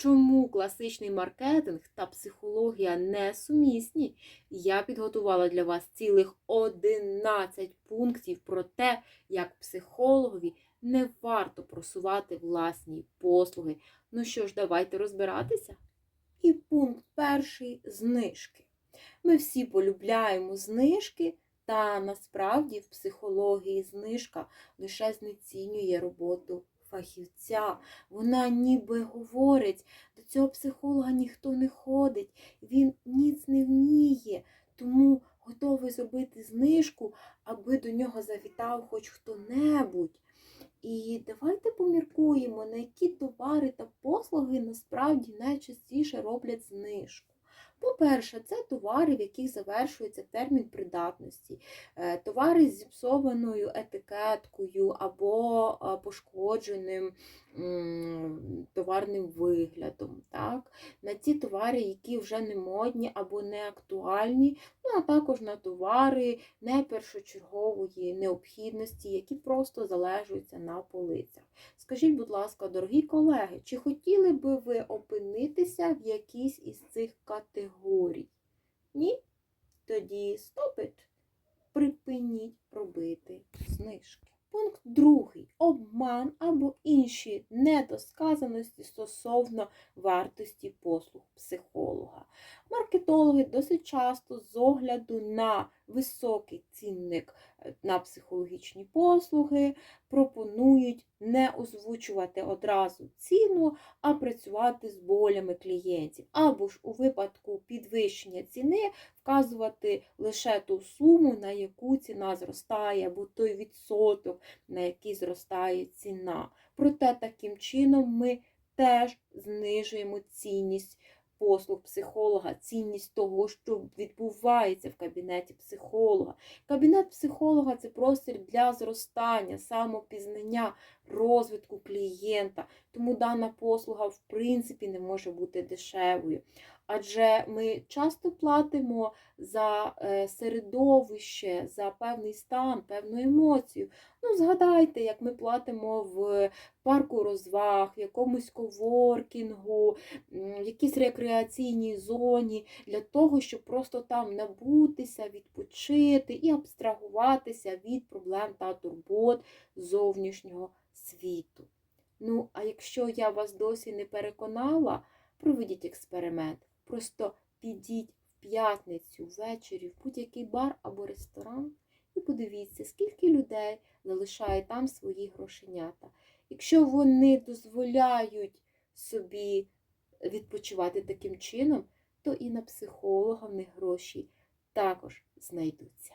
Чому класичний маркетинг та психологія несумісні? Я підготувала для вас цілих 11 пунктів про те, як психологові не варто просувати власні послуги. Ну що ж, давайте розбиратися. І пункт перший знижки. Ми всі полюбляємо знижки, та насправді в психології знижка лише знецінює роботу фахівця. Вона ніби говорить, до цього психолога ніхто не ходить, він ніц не вміє, тому готовий зробити знижку, аби до нього завітав хоч хто-небудь. І давайте поміркуємо, на які товари та послуги насправді найчастіше роблять знижку. По-перше, це товари, в яких завершується термін придатності, Е, товари з зіпсованою етикеткою або е, пошкодженим товарним виглядом. Так? На ті товари, які вже не модні або не актуальні, ну а також на товари не першочергової необхідності, які просто залежуються на полицях. Скажіть, будь ласка, дорогі колеги, чи хотіли би ви опинитися в якійсь із цих категорій? Ні? Тоді стопит. Припиніть робити знижки. Пункт другий. Обман або інші недосказаності стосовно вартості послуг психолога. Маркетологи досить часто з огляду на високий цінник е, на психологічні послуги пропонують не озвучувати одразу ціну, а працювати з болями клієнтів. Або ж у випадку підвищення ціни вказувати лише ту суму, на яку ціна зростає, або той відсоток, на який зростає ціна. Проте таким чином ми теж знижуємо цінність послуг психолога, цінність того, що відбувається в кабінеті психолога. Кабінет психолога це простір для зростання, самопізнання, розвитку клієнта. Тому дана послуга, в принципі, не може бути дешевою. Адже ми часто платимо за е, середовище, за певний стан, певну емоцію. Ну, згадайте, як ми платимо в парку розваг, в якомусь коворкінгу, в якійсь рекреаційній зоні, для того, щоб просто там набутися, відпочити і абстрагуватися від проблем та турбот зовнішнього світу. Ну, а якщо я вас досі не переконала, проведіть експеримент. Просто підіть в п'ятницю ввечері в будь-який бар або ресторан і подивіться, скільки людей залишає там свої грошенята. Якщо вони дозволяють собі відпочивати таким чином, то і на психолога в них гроші також знайдуться.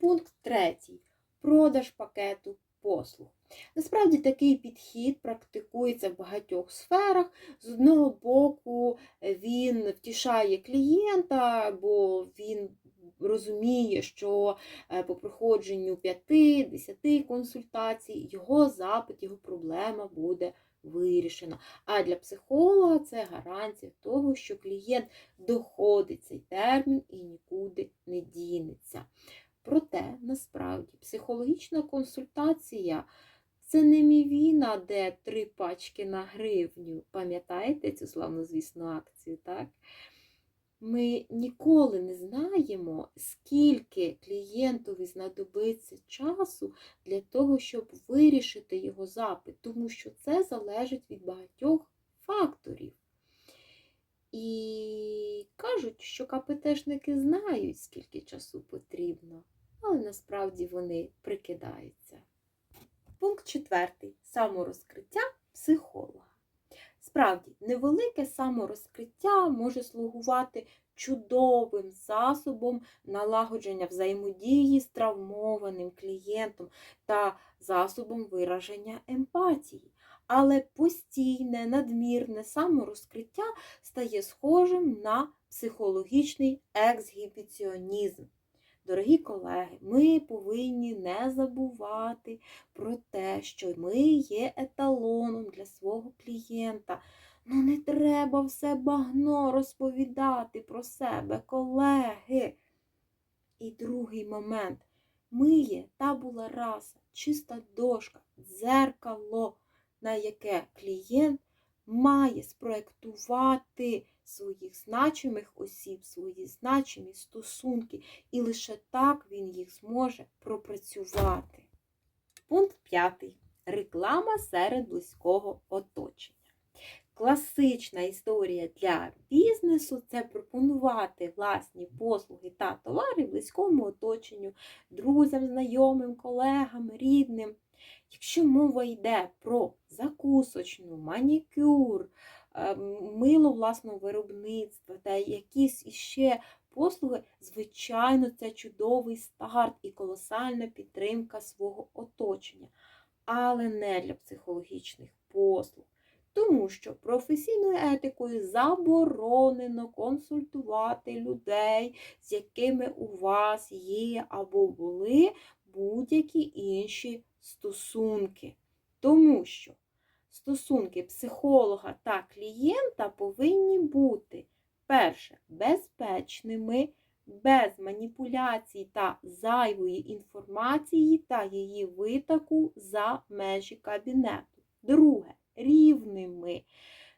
Пункт третій. Продаж пакету послуг. Насправді такий підхід практикується в багатьох сферах. З одного боку, він втішає клієнта, бо він розуміє, що е, по проходженню 5-10 консультацій його запит, його проблема буде вирішена. А для психолога це гарантія того, що клієнт доходить цей термін і нікуди не дінеться. Проте, насправді, психологічна консультація це не мівіна, де три пачки на гривню. Пам'ятаєте цю славнозвісну акцію, так? Ми ніколи не знаємо, скільки клієнтові знадобиться часу для того, щоб вирішити його запит, тому що це залежить від багатьох факторів. І кажуть, що КПТшники знають, скільки часу потрібно, але насправді вони прикидаються. Пункт четвертий. Саморозкриття психолога. Справді, невелике саморозкриття може слугувати чудовим засобом налагодження взаємодії з травмованим клієнтом та засобом вираження емпатії. Але постійне, надмірне саморозкриття стає схожим на психологічний ексгібіціонізм. Дорогі колеги, ми повинні не забувати про те, що ми є еталоном для свого клієнта. Ну не треба все багно розповідати про себе, колеги. І другий момент. Ми є табула раса, чиста дошка, дзеркало, на яке клієнт має спроектувати своїх значимих осіб, свої значимі стосунки, і лише так він їх зможе пропрацювати. Пункт п'ятий. Реклама серед близького оточення. Класична історія для бізнесу це пропонувати власні послуги та товари близькому оточенню, друзям, знайомим, колегам, рідним. Якщо мова йде про закусочну, манікюр, е, мило власного виробництва та якісь іще послуги, звичайно, це чудовий старт і колосальна підтримка свого оточення, але не для психологічних послуг. Тому що професійною етикою заборонено консультувати людей, з якими у вас є або були будь-які інші стосунки. Тому що стосунки психолога та клієнта повинні бути, перше, безпечними, без маніпуляцій та зайвої інформації та її витоку за межі кабінету. Друге, рівними,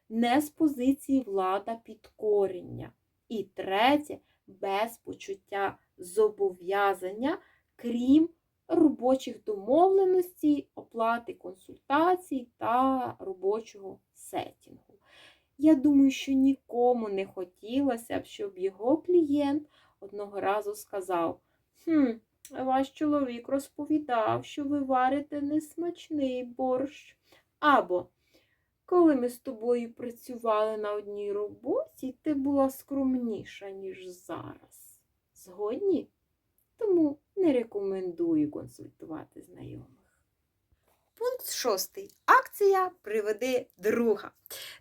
не з позиції влада підкорення. І третє, без почуття зобов'язання, крім робочих домовленостей, оплати консультацій та робочого сетінгу. Я думаю, що нікому не хотілося б, щоб його клієнт одного разу сказав: Хм, ваш чоловік розповідав, що ви варите несмачний борщ. Або коли ми з тобою працювали на одній роботі, ти була скромніша, ніж зараз. Згодні? Тому не рекомендую консультувати знайомих. Пункт шостий. Акція Приведи друга.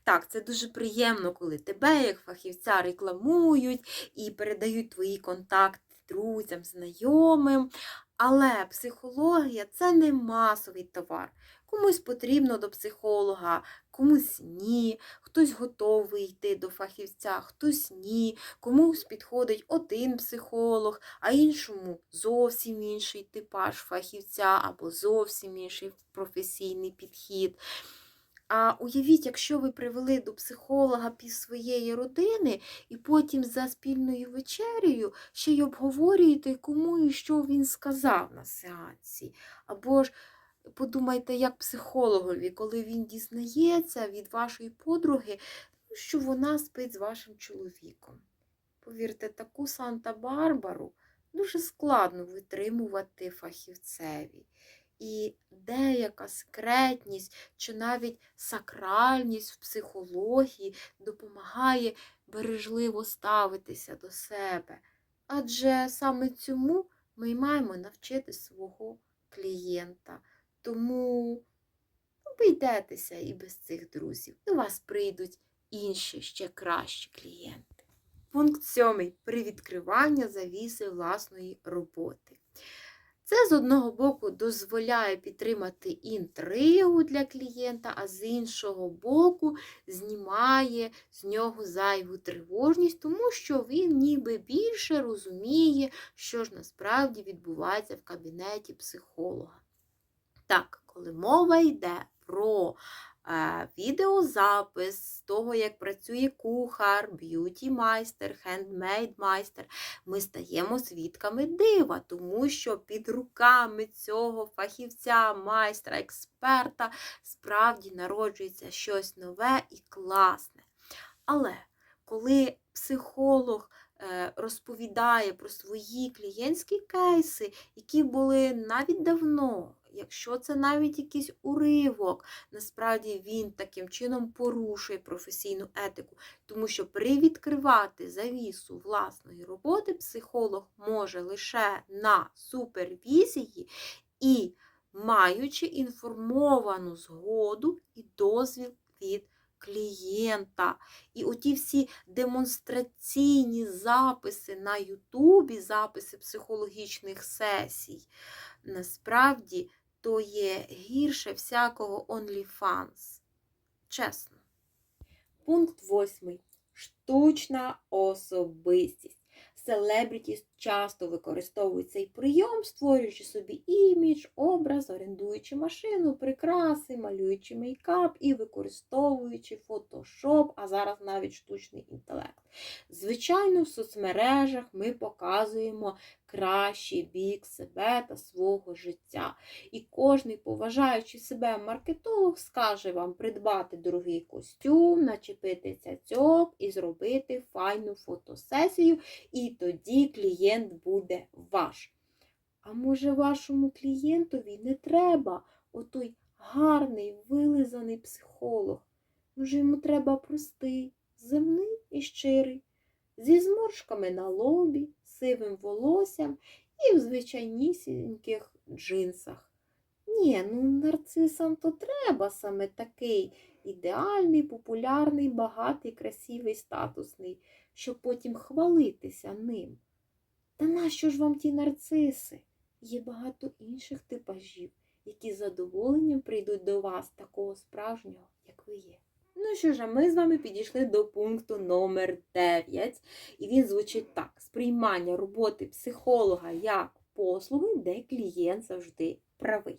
Так, це дуже приємно, коли тебе, як фахівця, рекламують і передають твої контакти друзям, знайомим. Але психологія це не масовий товар. Комусь потрібно до психолога, комусь ні, хтось готовий йти до фахівця, хтось ні, комусь підходить один психолог, а іншому зовсім інший типаж фахівця або зовсім інший професійний підхід. А уявіть, якщо ви привели до психолога пів своєї родини, і потім за спільною вечерею ще й обговорюєте, кому і що він сказав на сеансі. Або ж подумайте, як психологові, коли він дізнається від вашої подруги, що вона спить з вашим чоловіком. Повірте, таку Санта-Барбару дуже складно витримувати фахівцеві. І деяка секретність чи навіть сакральність в психології допомагає бережливо ставитися до себе. Адже саме цьому ми маємо навчити свого клієнта. Тому обійдетеся і без цих друзів. До вас прийдуть інші ще кращі клієнти. Пункт сьомий. Привідкривання завіси власної роботи. Це з одного боку дозволяє підтримати інтригу для клієнта, а з іншого боку знімає з нього зайву тривожність, тому що він ніби більше розуміє, що ж насправді відбувається в кабінеті психолога. Так, коли мова йде про е, відеозапис того, як працює кухар, б'юті-майстер, хендмейд-майстер, ми стаємо свідками дива, тому що під руками цього фахівця, майстра, експерта справді народжується щось нове і класне. Але коли психолог е, розповідає про свої клієнтські кейси, які були навіть давно, якщо це навіть якийсь уривок, насправді він таким чином порушує професійну етику, тому що привідкривати завісу власної роботи психолог може лише на супервізії і маючи інформовану згоду і дозвіл від клієнта. І оті всі демонстраційні записи на Ютубі, записи психологічних сесій, насправді то є гірше всякого OnlyFans. Чесно. Пункт восьмий. Штучна особистість. Селебріті часто використовують цей прийом, створюючи собі імідж, образ, орендуючи машину, прикраси, малюючи мейкап і використовуючи фотошоп, а зараз навіть штучний інтелект. Звичайно, в соцмережах ми показуємо кращий бік себе та свого життя. І кожний поважаючий себе маркетолог скаже вам придбати дорогий костюм, начепити цяцьок і зробити файну фотосесію, і тоді клієнт буде ваш. А може, вашому клієнтові не треба отой гарний, вилизаний психолог? Може, йому треба простий, земний і щирий, зі зморшками на лобі, сивим волоссям і в звичайнісіньких джинсах. Ні, ну нарцисам то треба саме такий ідеальний, популярний, багатий, красивий, статусний, щоб потім хвалитися ним. Та нащо ж вам ті нарциси? Є багато інших типажів, які з задоволенням прийдуть до вас такого справжнього, як ви є. Ну що ж, а ми з вами підійшли до пункту номер 9, і він звучить так: сприймання роботи психолога як послуги, де клієнт завжди правий.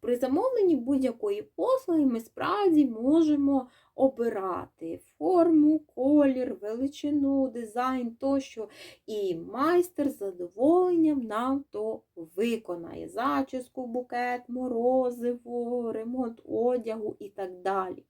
При замовленні будь-якої послуги ми справді можемо обирати форму, колір, величину, дизайн тощо. І майстер з задоволенням нам то виконає. Зачіску, букет, морозиво, ремонт одягу і так далі.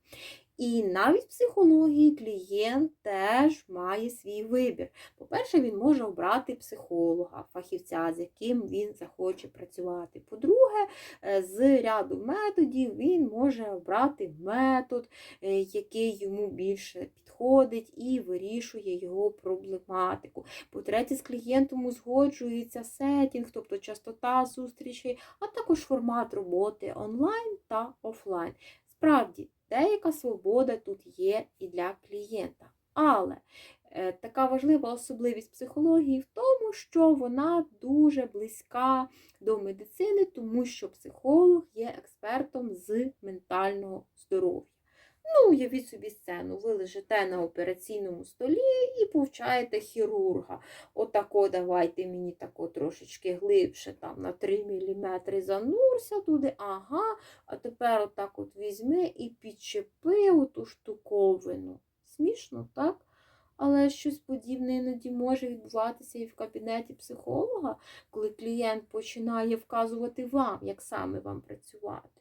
І навіть в психології клієнт теж має свій вибір. По-перше, він може обрати психолога, фахівця, з яким він захоче працювати. По-друге, е, з ряду методів він може обрати метод, е, який йому більше підходить і вирішує його проблематику. По-третє, з клієнтом узгоджується сетінг, тобто частота зустрічей, а також формат роботи онлайн та офлайн. Справді, деяка свобода тут є і для клієнта. Але е, така важлива особливість психології в тому, що вона дуже близька до медицини, тому що психолог є експертом з ментального здоров'я. Ну, уявіть собі сцену, ви лежите на операційному столі і повчаєте хірурга. Отако давайте мені тако трошечки глибше, там на 3 мм занурся туди, ага, а тепер отак от візьми і підчепи оту штуковину. Смішно, так? Але щось подібне іноді може відбуватися і в кабінеті психолога, коли клієнт починає вказувати вам, як саме вам працювати.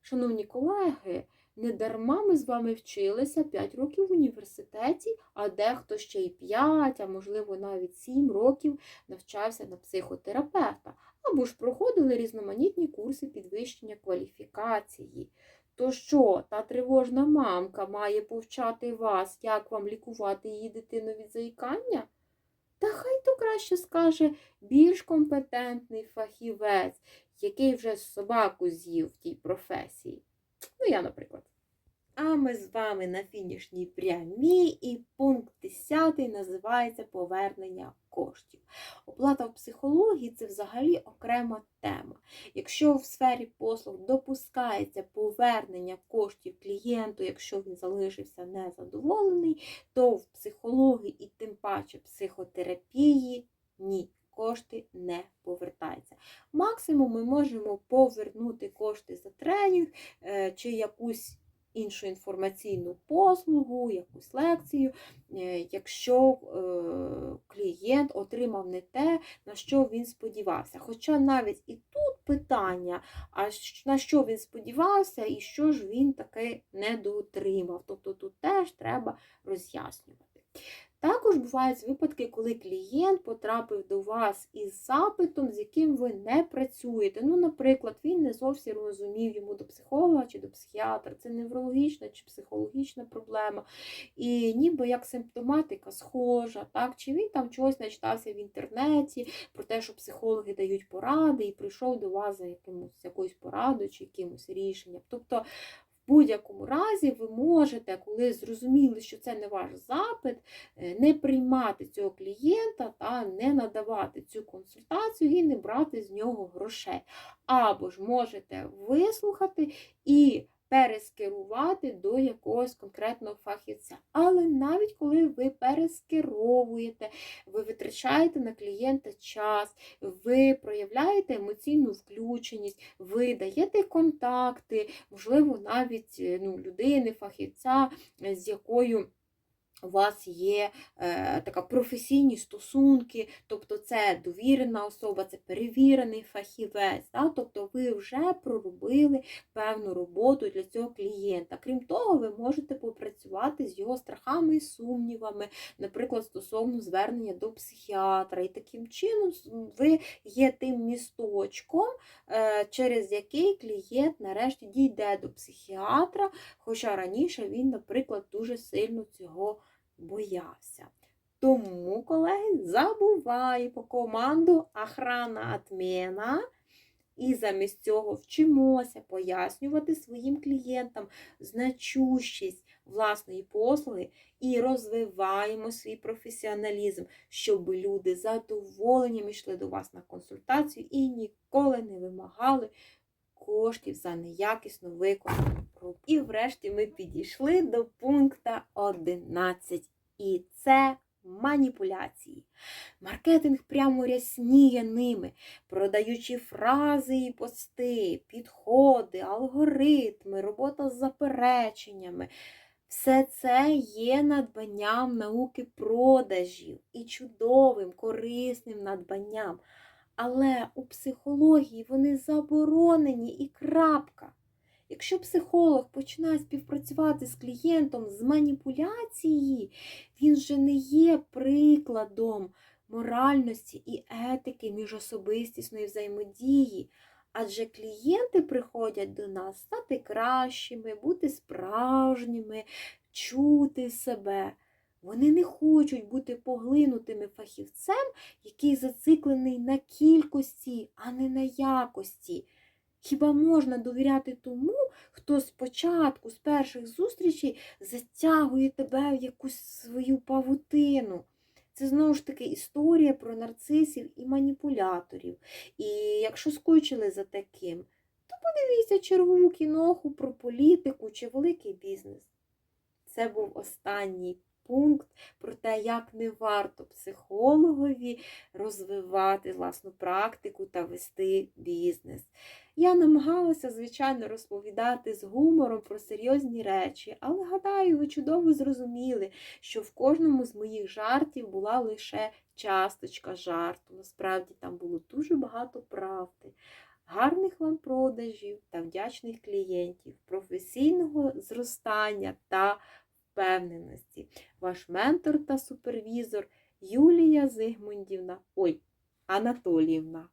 Шановні колеги, не дарма ми з вами вчилися 5 років в університеті, а дехто ще й 5, а можливо навіть 7 років навчався на психотерапевта, або ж проходили різноманітні курси підвищення кваліфікації. То що, та тривожна мамка має повчати вас, як вам лікувати її дитину від заїкання? Та хай то краще скаже більш компетентний фахівець, який вже собаку з'їв в тій професії. Ну, я, наприклад. А ми з вами на фінішній прямій, і пункт 10 називається повернення коштів. Оплата в психології це взагалі окрема тема. Якщо в сфері послуг допускається повернення коштів клієнту, якщо він залишився незадоволений, то в психології і тим паче психотерапії ні. Кошти не повертаються. Максимум ми можемо повернути кошти за тренінг е, чи якусь іншу інформаційну послугу, якусь лекцію, е, якщо е, клієнт отримав не те, на що він сподівався. Хоча навіть і тут питання, а на що він сподівався, і що ж він таки не дотримав. Тобто тут теж треба роз'яснювати. Також бувають випадки, коли клієнт потрапив до вас із запитом, з яким ви не працюєте. Ну, наприклад, він не зовсім розумів йому до психолога чи до психіатра. Це неврологічна чи психологічна проблема. І ніби як симптоматика схожа, так? чи він там чогось начитався в інтернеті про те, що психологи дають поради, і прийшов до вас за якимось якоюсь порадою чи якимось рішенням. Тобто будь-якому разі ви можете, коли зрозуміли, що це не ваш запит, е, не приймати цього клієнта та не надавати цю консультацію і не брати з нього грошей. Або ж можете вислухати і перескерувати до якогось конкретного фахівця. Але навіть коли ви перескеровуєте, ви витрачаєте на клієнта час, ви проявляєте емоційну включеність, ви даєте контакти, можливо, навіть е, ну, людини, фахівця, е, з якою у вас є е, така професійні стосунки, тобто це довірена особа, це перевірений фахівець, да? тобто ви вже проробили певну роботу для цього клієнта. Крім того, ви можете попрацювати з його страхами і сумнівами, наприклад, стосовно звернення до психіатра. І таким чином ви є тим місточком, е, через який клієнт нарешті дійде до психіатра, хоча раніше він, наприклад, дуже сильно цього боявся. Тому, колеги, забуваємо команду охрана отмена. І замість цього вчимося пояснювати своїм клієнтам значущість власної послуги і розвиваємо свій професіоналізм, щоб люди задоволенням йшли до вас на консультацію і ніколи не вимагали коштів за неякісно виконану роботу. І врешті ми підійшли до пункту 11. І це маніпуляції. Маркетинг прямо рясніє ними, продаючи фрази і пости, підходи, алгоритми, робота з запереченнями. Все це є надбанням науки продажів і чудовим, корисним надбанням. Але у психології вони заборонені і крапка. Якщо психолог починає співпрацювати з клієнтом з маніпуляції, він же не є прикладом моральності і етики міжособистісної взаємодії. Адже клієнти приходять до нас стати кращими, бути справжніми, чути себе. Вони не хочуть бути поглинутими фахівцем, який зациклений на кількості, а не на якості. Хіба можна довіряти тому, хто спочатку, з перших зустрічей, затягує тебе в якусь свою павутину? Це знову ж таки історія про нарцисів і маніпуляторів. І якщо скучили за таким, то подивіться чергову кіноху про політику чи великий бізнес. Це був останній пункт про те, як не варто психологові розвивати власну практику та вести бізнес. Я намагалася, звичайно, розповідати з гумором про серйозні речі, але гадаю, ви чудово зрозуміли, що в кожному з моїх жартів була лише часточка жарту. Насправді там було дуже багато правди. Гарних вам продажів та вдячних клієнтів, професійного зростання та впевненості. Ваш ментор та супервізор Юлія Зигмундівна, ой, Анатоліївна.